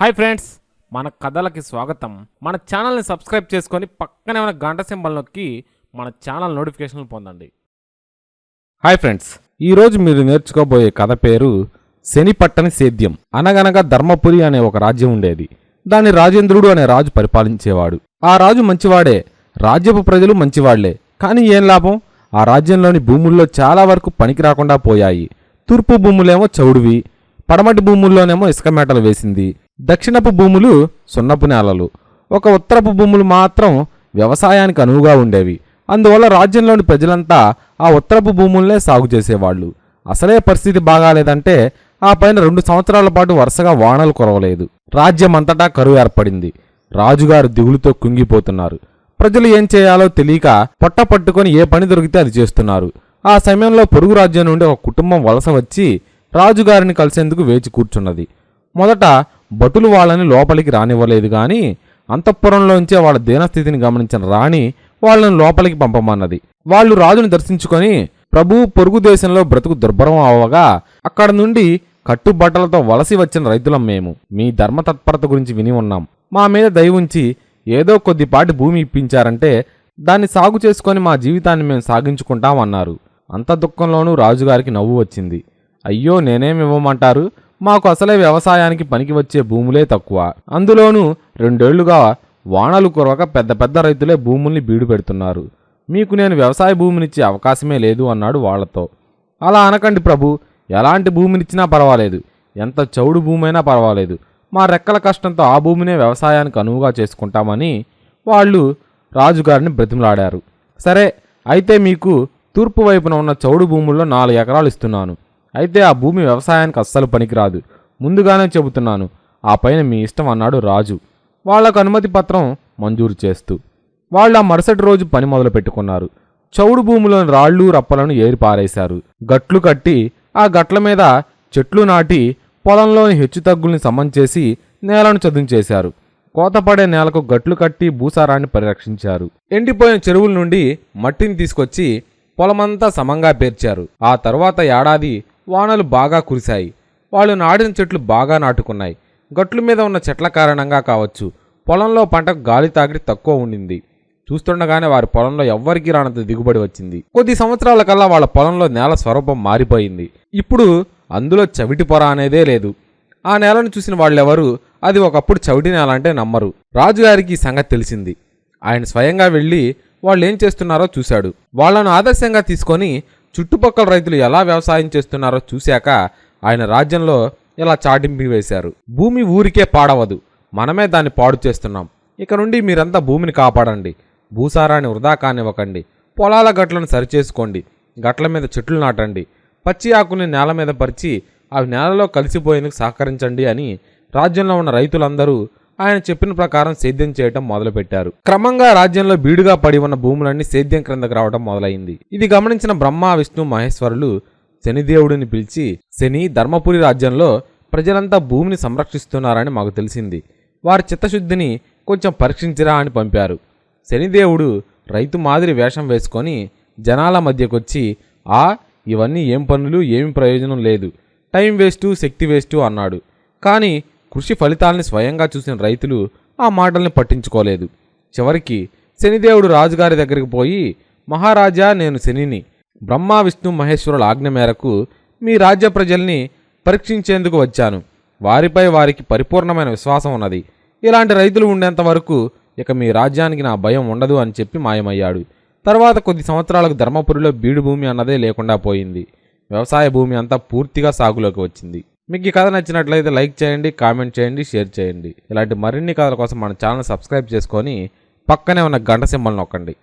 Hi friends మన కథలకి స్వాగతం. మన ఛానల్ని సబ్స్క్రైబ్ చేసుకొని పక్కనే ఉన్న గంట సింబల్ నొక్కి మన ఛానల్ నోటిఫికేషన్లు పొందండి. హాయ్ ఫ్రెండ్స్ ఈరోజు మీరు నేర్చుకోబోయే కథ పేరు శనిపట్టని సేద్యం. అనగనగా ధర్మపురి అనే ఒక రాజ్యం ఉండేది. దాన్ని రాజేంద్రుడు అనే రాజు పరిపాలించేవాడు. ఆ రాజు మంచివాడే రాజ్యపు ప్రజలు మంచివాళ్ళే. కానీ ఏం లాభం? ఆ రాజ్యంలోని భూముల్లో చాలా వరకు పనికి రాకుండా పోయాయి. తూర్పు భూములేమో చౌడువి పడమటి భూముల్లోనేమో ఇసుక మేటలు వేసింది. దక్షిణపు భూములు సున్నపు నేలలు. ఒక ఉత్తరపు భూములు మాత్రం వ్యవసాయానికి అనువుగా ఉండేవి. అందువల్ల రాజ్యంలోని ప్రజలంతా ఆ ఉత్తరపు భూముల్నే సాగు చేసేవాళ్ళు. అసలే పరిస్థితి బాగాలేదంటే ఆ పైన రెండు సంవత్సరాల పాటు వరుసగా వానలు కురవలేదు. రాజ్యమంతటా కరువు ఏర్పడింది. రాజుగారు దిగులుతో కుంగిపోతున్నారు. ప్రజలు ఏం చేయాలో తెలియక పొట్ట పట్టుకొని ఏ పని దొరికితే అది చేస్తున్నారు. ఆ సమయంలో పొరుగు రాజ్యం నుండి ఒక కుటుంబం వలస వచ్చి రాజుగారిని కలిసేందుకు వేచి కూర్చున్నది. మొదట భటులు వాళ్ళని లోపలికి రానివ్వలేదు కానీ అంతఃపురంలోంచే వాళ్ళ దీనస్థితిని గమనించిన రాణి వాళ్ళని లోపలికి పంపమన్నది. వాళ్ళు రాజుని దర్శించుకొని ప్రభు పొరుగు దేశంలో బ్రతుకు దుర్భరం అవ్వగా అక్కడ నుండి కట్టుబట్టలతో వలసి వచ్చిన రైతులం మేము. మీ ధర్మ తత్పరత గురించి విని ఉన్నాం. మా మీద దయవుంచి ఏదో కొద్దిపాటి భూమి ఇప్పించారంటే దాన్ని సాగు చేసుకొని మా జీవితాన్ని మేము సాగించుకుంటాం అన్నారు అంత దుఃఖంలోనూ రాజుగారికి నవ్వు వచ్చింది. అయ్యో నేనేమివ్వమంటారు మాకు అసలే వ్యవసాయానికి పనికి వచ్చే భూములే తక్కువ. అందులోనూ రెండేళ్ళుగా వానలు కురవక పెద్ద పెద్ద రైతులే భూముల్ని బీడు పెడుతున్నారు. మీకు నేను వ్యవసాయ భూమినిచ్చే అవకాశమే లేదు అన్నాడు వాళ్ళతో. అలా అనకండి ప్రభు ఎలాంటి భూమినిచ్చినా పర్వాలేదు. ఎంత చౌడు భూమైనా పర్వాలేదు. మా రెక్కల కష్టంతో ఆ భూమినే వ్యవసాయానికి అనువుగా చేసుకుంటామని వాళ్ళు రాజుగారిని బ్రతిమలాడారు. సరే అయితే మీకు తూర్పు వైపున ఉన్న చౌడు భూముల్లో నాలుగు ఎకరాలు ఇస్తున్నాను. అయితే ఆ భూమి వ్యవసాయానికి అస్సలు పనికిరాదు. ముందుగానే చెబుతున్నాను ఆ పైన మీ ఇష్టం అన్నాడు రాజు. వాళ్ళకు అనుమతి పత్రం మంజూరు చేస్తూ. వాళ్ళు ఆ మరుసటి రోజు పని మొదలు పెట్టుకున్నారు. చౌడు భూమిలోని రాళ్ళు రప్పలను ఏరిపారేశారు గట్లు కట్టి ఆ గట్ల మీద చెట్లు నాటి పొలంలోని హెచ్చుతగ్గుల్ని సమం చేసి నేలను చదును చేశారు కోతపడే నేలకు గట్లు కట్టి భూసారాన్ని పరిరక్షించారు. ఎండిపోయిన చెరువుల నుండి మట్టిని తీసుకొచ్చి పొలమంతా సమంగా పేర్చారు. ఆ తర్వాత ఏడాది వానలు బాగా కురిశాయి. వాళ్ళు నాటిన చెట్లు బాగా నాటుకున్నాయి. గట్ల మీద ఉన్న చెట్ల కారణంగా కావచ్చు. పొలంలో పంటకు గాలి తాకిడి తక్కువ ఉండింది. చూస్తుండగానే వారి పొలంలో ఎవ్వరికీ రానంత దిగుబడి వచ్చింది. కొద్ది సంవత్సరాల కల్లా వాళ్ళ పొలంలో నేల స్వరూపం మారిపోయింది. ఇప్పుడు అందులో చవిటి పొర అనేదే లేదు. ఆ నేలను చూసిన వాళ్ళెవరూ అది ఒకప్పుడు చవిటి నేల అంటే నమ్మరు. రాజుగారికి ఈ సంగతి తెలిసింది. ఆయన స్వయంగా వెళ్ళి వాళ్ళు ఏం చేస్తున్నారో చూశాడు. వాళ్ళను ఆదర్శంగా తీసుకొని చుట్టుపక్కల రైతులు ఎలా వ్యవసాయం చేస్తున్నారో చూశాక ఆయన రాజ్యంలో ఇలా చాటింపు వేశారు. భూమి ఊరికే పాడవదు. మనమే దాన్ని పాడు చేస్తున్నాం. ఇక నుండి మీరంతా భూమిని కాపాడండి. భూసారాన్ని వృధా కానివ్వకండి. పొలాల గట్లను సరిచేసుకోండి. గట్ల మీద చెట్లు నాటండి. పచ్చి ఆకుల్ని నేల మీద పరిచి అవి నేలలో కలిసిపోయేందుకు సహకరించండి అని రాజ్యంలో ఉన్న రైతులందరూ ఆయన చెప్పిన ప్రకారం సేద్యం చేయటం మొదలుపెట్టారు. క్రమంగా రాజ్యంలో బీడుగా పడి ఉన్న భూములన్నీ సేద్యం క్రిందకు రావడం మొదలైంది. ఇది గమనించిన బ్రహ్మ విష్ణు మహేశ్వరులు శనిదేవుడిని పిలిచి శని ధర్మపురి రాజ్యంలో ప్రజలంతా భూమిని సంరక్షిస్తున్నారని మాకు తెలిసింది. వారి చిత్తశుద్ధిని కొంచెం పరీక్షించిరా అని పంపారు. శనిదేవుడు రైతు మాదిరి వేషం వేసుకొని జనాల మధ్యకొచ్చి ఆ ఇవన్నీ ఏం పనులు? ఏమి ప్రయోజనం లేదు. టైం వేస్టు శక్తి వేస్టు అన్నాడు. కానీ కృషి ఫలితాల్ని స్వయంగా చూసిన రైతులు ఆ మాటల్ని పట్టించుకోలేదు. చివరికి శనిదేవుడు రాజుగారి దగ్గరికి పోయి మహారాజా నేను శనిని. బ్రహ్మ విష్ణు మహేశ్వరుల ఆజ్ఞ మేరకు మీ రాజ్య ప్రజల్ని పరీక్షించేందుకు వచ్చాను. వారిపై వారికి పరిపూర్ణమైన విశ్వాసం ఉన్నది. ఇలాంటి రైతులు ఉండేంత వరకు ఇక మీ రాజ్యానికి నా భయం ఉండదు అని చెప్పి మాయమయ్యాడు. తర్వాత కొద్ది సంవత్సరాలకు ధర్మపురిలో బీడు భూమి అన్నదే లేకుండా పోయింది. వ్యవసాయ భూమి అంతా పూర్తిగా సాగులోకి వచ్చింది. మీకు ఈ కథ నచ్చినట్లయితే లైక్ చేయండి కామెంట్ చేయండి షేర్ చేయండి. ఇలాంటి మరిన్ని కథల కోసం మన ఛానల్ సబ్స్క్రైబ్ చేసుకొని పక్కనే ఉన్న గంట సింబల్ నొక్కండి.